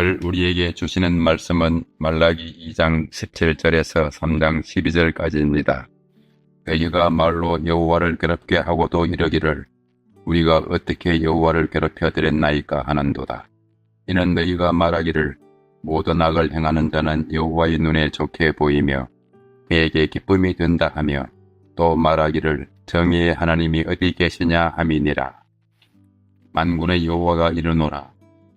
오늘 우리에게 주시는 말씀은 말라기 2장 17절에서 3장 12절까지입니다. 너희가 말로 여호와를 괴롭게 하고도 이러기를 우리가 어떻게 여호와를 괴롭혀 드렸나이까 하는도다. 이는 너희가 말하기를 모든 악을 행하는 자는 여호와의 눈에 좋게 보이며 그에게 기쁨이 된다 하며 또 말하기를 정의의 하나님이 어디 계시냐 함이니라. 만군의 여호와가 이르노라.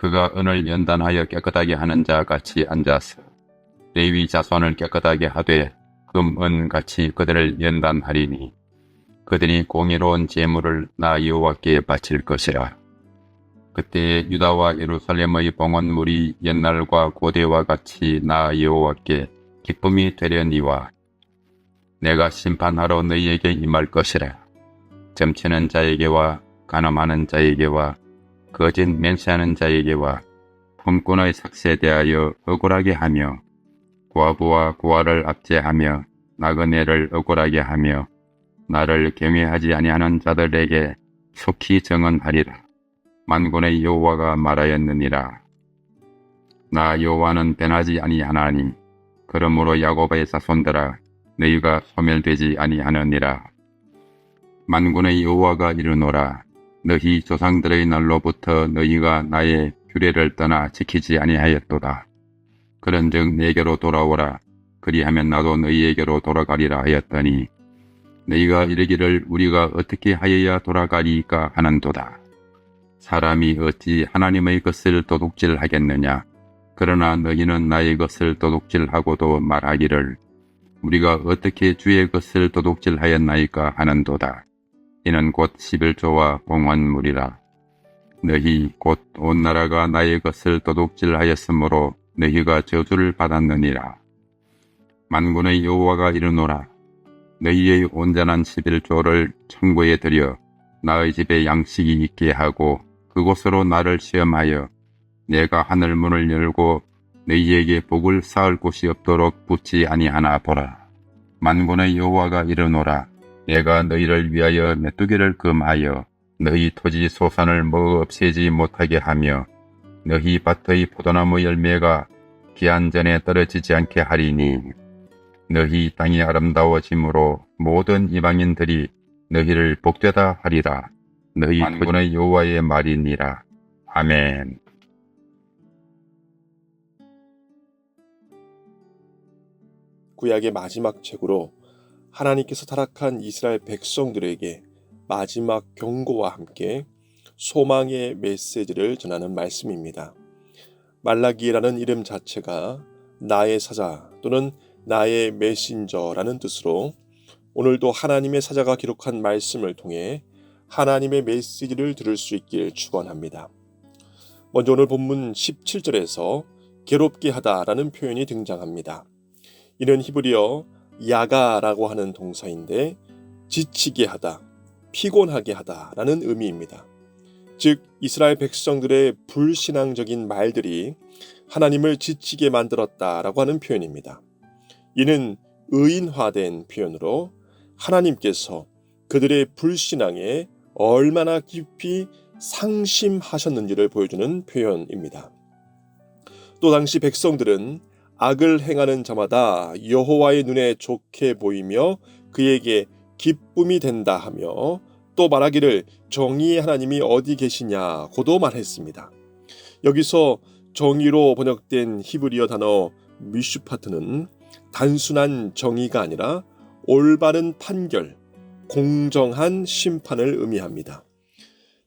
그가 은을 연단하여 깨끗하게 하는 자 같이 앉아서 레위 자손을 깨끗하게 하되 금, 은 같이 그들을 연단하리니 그들이 공의로운 재물을 나 여호와께 바칠 것이라. 그때 유다와 예루살렘의 봉헌물이 옛날과 고대와 같이 나 여호와께 기쁨이 되려니와 내가 심판하러 너희에게 임할 것이라. 점치는 자에게와 가늠하는 자에게와 거짓 맹세하는 자에게와 품꾼의 삭세에 대하여 억울하게 하며 과부와 고아를 압제하며 나그네를 억울하게 하며 나를 경외하지 아니하는 자들에게 속히 정언하리라. 만군의 여호와가 말하였느니라. 나 여호와는 변하지 아니하나니 그러므로 야곱의 자손들아 너희가 소멸되지 아니하느니라. 만군의 여호와가 이르노라. 너희 조상들의 날로부터 너희가 나의 규례를 떠나 지키지 아니하였도다. 그런즉 내게로 돌아오라. 그리하면 나도 너희에게로 돌아가리라 하였더니 너희가 이르기를 우리가 어떻게 하여야 돌아가리까 하는도다. 사람이 어찌 하나님의 것을 도둑질하겠느냐. 그러나 너희는 나의 것을 도둑질하고도 말하기를 우리가 어떻게 주의 것을 도둑질하였나이까 하는도다. 이는 곧 11조와 공헌물이라. 너희 곧 온 나라가 나의 것을 도둑질하였으므로 너희가 저주를 받았느니라. 만군의 여호와가 이르노라. 너희의 온전한 11조를 천국에 들여 나의 집에 양식이 있게 하고 그곳으로 나를 시험하여 내가 하늘 문을 열고 너희에게 복을 쌓을 곳이 없도록 붙지 아니하나 보라. 만군의 여호와가 이르노라. 내가 너희를 위하여 메뚜기를 금하여 너희 토지 소산을 먹어 없애지 못하게 하며 너희 밭의 포도나무 열매가 기한 전에 떨어지지 않게 하리니 너희 땅이 아름다워짐으로 모든 이방인들이 너희를 복되다 하리라. 너희 만군의 여호와의 말이니라. 아멘. 구약의 마지막 책으로 하나님께서 타락한 이스라엘 백성들에게 마지막 경고와 함께 소망의 메시지를 전하는 말씀입니다. 말라기라는 이름 자체가 나의 사자 또는 나의 메신저라는 뜻으로 오늘도 하나님의 사자가 기록한 말씀을 통해 하나님의 메시지를 들을 수 있길 축원합니다. 먼저 오늘 본문 17절에서 괴롭게 하다라는 표현이 등장합니다. 이는 히브리어 야가라고 하는 동사인데 지치게 하다, 피곤하게 하다라는 의미입니다. 즉 이스라엘 백성들의 불신앙적인 말들이 하나님을 지치게 만들었다라고 하는 표현입니다. 이는 의인화된 표현으로 하나님께서 그들의 불신앙에 얼마나 깊이 상심하셨는지를 보여주는 표현입니다. 또 당시 백성들은 악을 행하는 자마다 여호와의 눈에 좋게 보이며 그에게 기쁨이 된다 하며 또 말하기를 정의의 하나님이 어디 계시냐고도 말했습니다. 여기서 정의로 번역된 히브리어 단어 미슈파트는 단순한 정의가 아니라 올바른 판결, 공정한 심판을 의미합니다.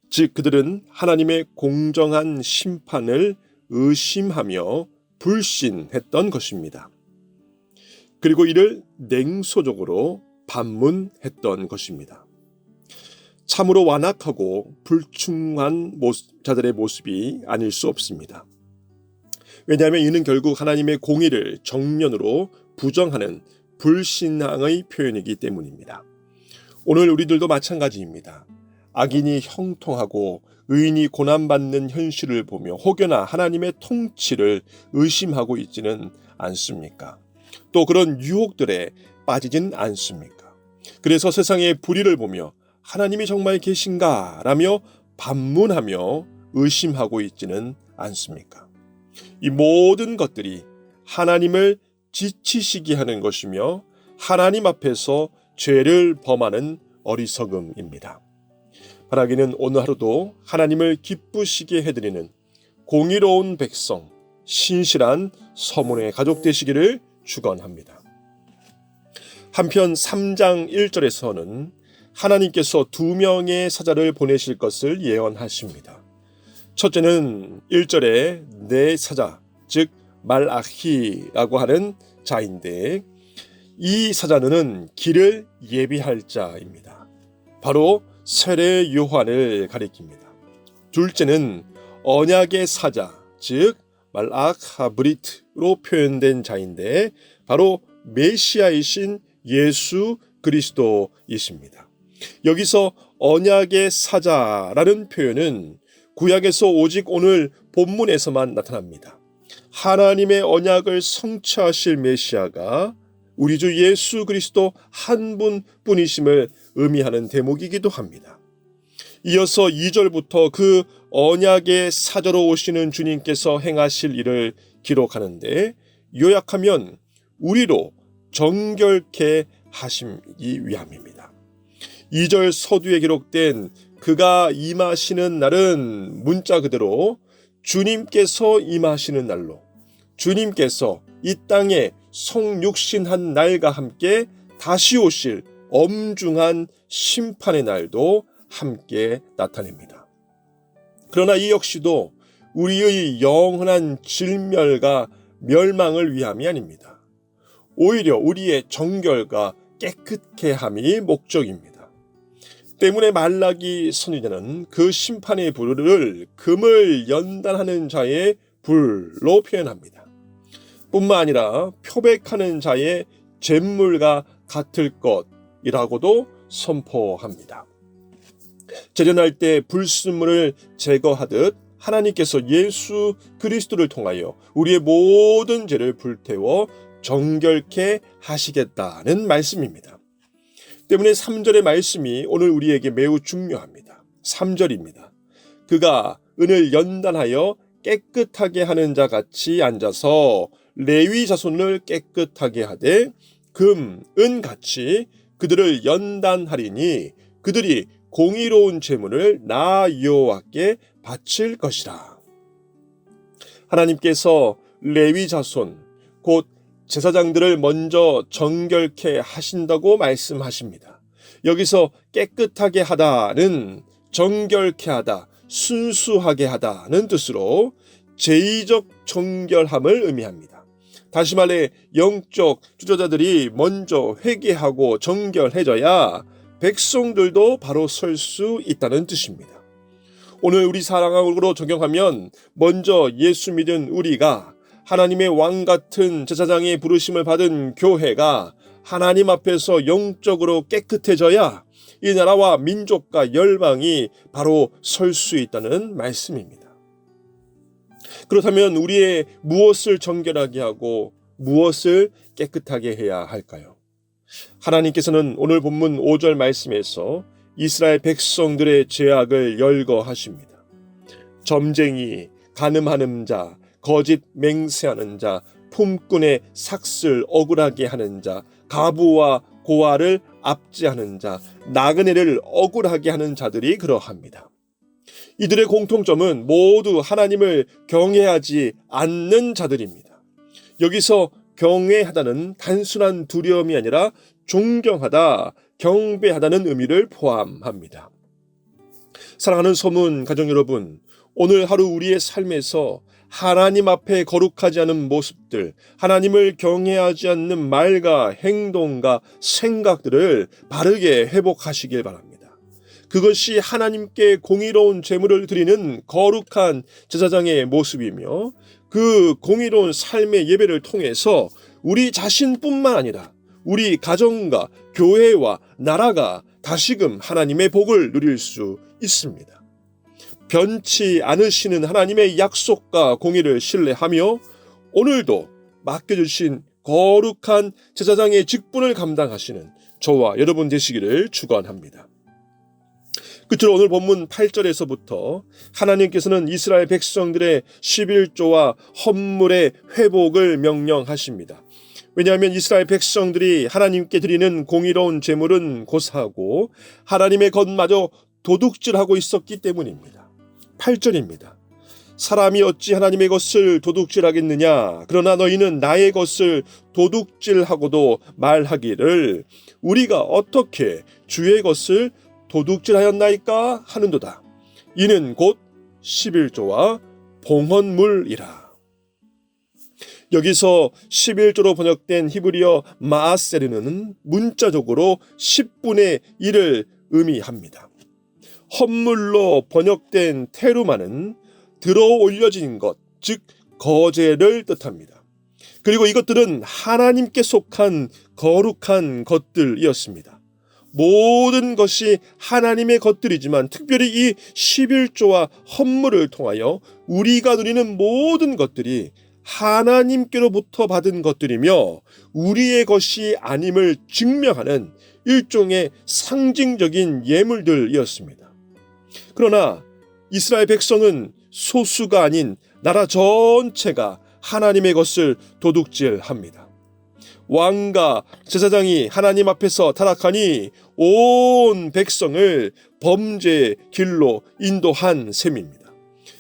즉 그들은 하나님의 공정한 심판을 의심하며 불신했던 것입니다. 그리고 이를 냉소적으로 반문했던 것입니다. 참으로 완악하고 불충한 모습, 자들의 모습이 아닐 수 없습니다. 왜냐하면 이는 결국 하나님의 공의를 정면으로 부정하는 불신앙의 표현이기 때문입니다. 오늘 우리들도 마찬가지입니다. 악인이 형통하고 의인이 고난받는 현실을 보며 혹여나 하나님의 통치를 의심하고 있지는 않습니까? 또 그런 유혹들에 빠지진 않습니까? 그래서 세상의 불의를 보며 하나님이 정말 계신가? 라며 반문하며 의심하고 있지는 않습니까? 이 모든 것들이 하나님을 지치시게 하는 것이며 하나님 앞에서 죄를 범하는 어리석음입니다. 바라기는 오늘 하루도 하나님을 기쁘시게 해드리는 공의로운 백성, 신실한 서문의 가족 되시기를 축원합니다. 한편 3장 1절에서는 하나님께서 두 명의 사자를 보내실 것을 예언하십니다. 첫째는 1절에 내 사자, 즉 말아히라고 하는 자인데 이 사자는 길을 예비할 자입니다. 바로 세례 요한을 가리킵니다. 둘째는 언약의 사자, 즉 말아하브리트로 표현된 자인데 바로 메시아이신 예수 그리스도이십니다. 여기서 언약의 사자라는 표현은 구약에서 오직 오늘 본문에서만 나타납니다. 하나님의 언약을 성취하실 메시아가 우리 주 예수 그리스도 한 분뿐이심을 의미하는 대목이기도 합니다. 이어서 2절부터 그 언약의 사자로 오시는 주님께서 행하실 일을 기록하는데 요약하면 우리로 정결케 하심이 위함입니다. 2절 서두에 기록된 그가 임하시는 날은 문자 그대로 주님께서 임하시는 날로 주님께서 이 땅에 성육신한 날과 함께 다시 오실 엄중한 심판의 날도 함께 나타냅니다. 그러나 이 역시도 우리의 영원한 질멸과 멸망을 위함이 아닙니다. 오히려 우리의 정결과 깨끗해 함이 목적입니다. 때문에 말라기 선지자는 그 심판의 불을 금을 연단하는 자의 불로 표현합니다. 뿐만 아니라 표백하는 자의 잿물과 같을 것이라고도 선포합니다. 재련할 때 불순물을 제거하듯 하나님께서 예수 그리스도를 통하여 우리의 모든 죄를 불태워 정결케 하시겠다는 말씀입니다. 때문에 3절의 말씀이 오늘 우리에게 매우 중요합니다. 3절입니다. 그가 은을 연단하여 깨끗하게 하는 자 같이 앉아서 레위 자손을 깨끗하게 하되 금, 은 같이 그들을 연단하리니 그들이 공의로운 제물을 나 여호와께 바칠 것이라. 하나님께서 레위 자손 곧 제사장들을 먼저 정결케 하신다고 말씀하십니다. 여기서 깨끗하게 하다는 정결케 하다, 순수하게 하다는 뜻으로 제의적 정결함을 의미합니다. 다시 말해 영적 주저자들이 먼저 회개하고 정결해져야 백성들도 바로 설 수 있다는 뜻입니다. 오늘 우리 사랑으로 적용하면 먼저 예수 믿은 우리가 하나님의 왕 같은 제사장의 부르심을 받은 교회가 하나님 앞에서 영적으로 깨끗해져야 이 나라와 민족과 열방이 바로 설 수 있다는 말씀입니다. 그렇다면 우리의 무엇을 정결하게 하고 무엇을 깨끗하게 해야 할까요? 하나님께서는 오늘 본문 5절 말씀에서 이스라엘 백성들의 죄악을 열거하십니다. 점쟁이, 가늠하는 자, 거짓 맹세하는 자, 품꾼의 삭슬 억울하게 하는 자, 가부와 고아를 압제하는 자, 나그네를 억울하게 하는 자들이 그러합니다. 이들의 공통점은 모두 하나님을 경외하지 않는 자들입니다. 여기서 경외하다는 단순한 두려움이 아니라 존경하다, 경배하다는 의미를 포함합니다. 사랑하는 소문 가족 여러분, 오늘 하루 우리의 삶에서 하나님 앞에 거룩하지 않은 모습들, 하나님을 경외하지 않는 말과 행동과 생각들을 바르게 회복하시길 바랍니다. 그것이 하나님께 공의로운 제물을 드리는 거룩한 제사장의 모습이며 그 공의로운 삶의 예배를 통해서 우리 자신뿐만 아니라 우리 가정과 교회와 나라가 다시금 하나님의 복을 누릴 수 있습니다. 변치 않으시는 하나님의 약속과 공의를 신뢰하며 오늘도 맡겨주신 거룩한 제사장의 직분을 감당하시는 저와 여러분 되시기를 축원합니다. 끝으로 오늘 본문 8절에서부터 하나님께서는 이스라엘 백성들의 11조와 헌물의 회복을 명령하십니다. 왜냐하면 이스라엘 백성들이 하나님께 드리는 공의로운 제물은 고사하고 하나님의 것마저 도둑질하고 있었기 때문입니다. 8절입니다. 사람이 어찌 하나님의 것을 도둑질하겠느냐? 그러나 너희는 나의 것을 도둑질하고도 말하기를 우리가 어떻게 주의 것을 도둑질하였나이까 하는도다. 이는 곧 11조와 봉헌물이라. 여기서 11조로 번역된 히브리어 마아세르는 문자적으로 10분의 1을 의미합니다. 헌물로 번역된 테루마는 들어 올려진 것, 즉 거제를 뜻합니다. 그리고 이것들은 하나님께 속한 거룩한 것들이었습니다. 모든 것이 하나님의 것들이지만 특별히 이 11조와 헌물을 통하여 우리가 누리는 모든 것들이 하나님께로부터 받은 것들이며 우리의 것이 아님을 증명하는 일종의 상징적인 예물들이었습니다. 그러나 이스라엘 백성은 소수가 아닌 나라 전체가 하나님의 것을 도둑질합니다. 왕과 제사장이 하나님 앞에서 타락하니 온 백성을 범죄의 길로 인도한 셈입니다.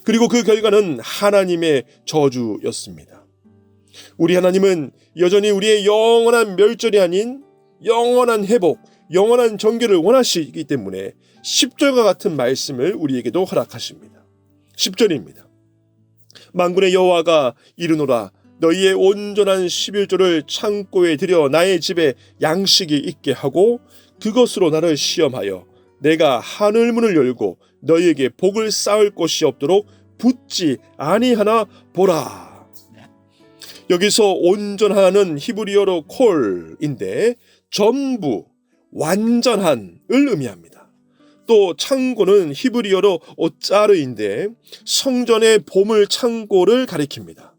그리고 그 결과는 하나님의 저주였습니다. 우리 하나님은 여전히 우리의 영원한 멸절이 아닌 영원한 회복, 영원한 정결을 원하시기 때문에 10절과 같은 말씀을 우리에게도 허락하십니다. 10절입니다. 만군의 여호와가 이르노라 너희의 온전한 11조를 창고에 들여 나의 집에 양식이 있게 하고 그것으로 나를 시험하여 내가 하늘 문을 열고 너희에게 복을 쌓을 곳이 없도록 붙지 아니하나 보라. 여기서 온전하는 히브리어로 콜인데 전부 완전한을 의미합니다. 또 창고는 히브리어로 오짜르인데 성전의 보물 창고를 가리킵니다.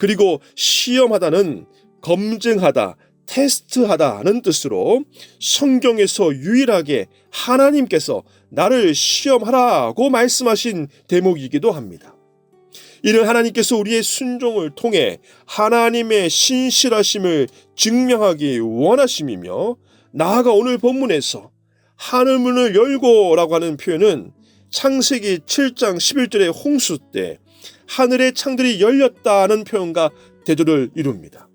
그리고 시험하다는 검증하다, 테스트하다는 뜻으로 성경에서 유일하게 하나님께서 나를 시험하라고 말씀하신 대목이기도 합니다. 이는 하나님께서 우리의 순종을 통해 하나님의 신실하심을 증명하기 원하심이며 나아가 오늘 본문에서 하늘문을 열고라고 하는 표현은 창세기 7장 11절의 홍수 때 하늘의 창들이 열렸다는 표현과 대조를 이룹니다.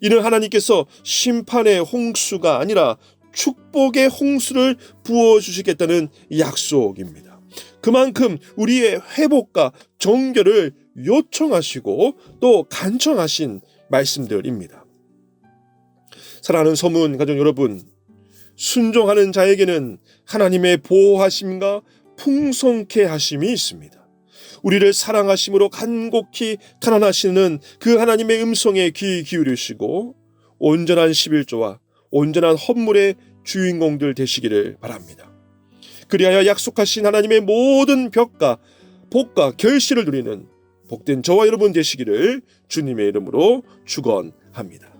이는 하나님께서 심판의 홍수가 아니라 축복의 홍수를 부어 주시겠다는 약속입니다. 그만큼 우리의 회복과 정결을 요청하시고 또 간청하신 말씀들입니다. 사랑하는 서문 가족 여러분, 순종하는 자에게는 하나님의 보호하심과 풍성케 하심이 있습니다. 우리를 사랑하심으로 간곡히 가난하시는 그 하나님의 음성에 귀 기울이시고 온전한 11조와 온전한 헌물의 주인공들 되시기를 바랍니다. 그리하여 약속하신 하나님의 모든 벽과 복과 결실을 누리는 복된 저와 여러분 되시기를 주님의 이름으로 축원합니다.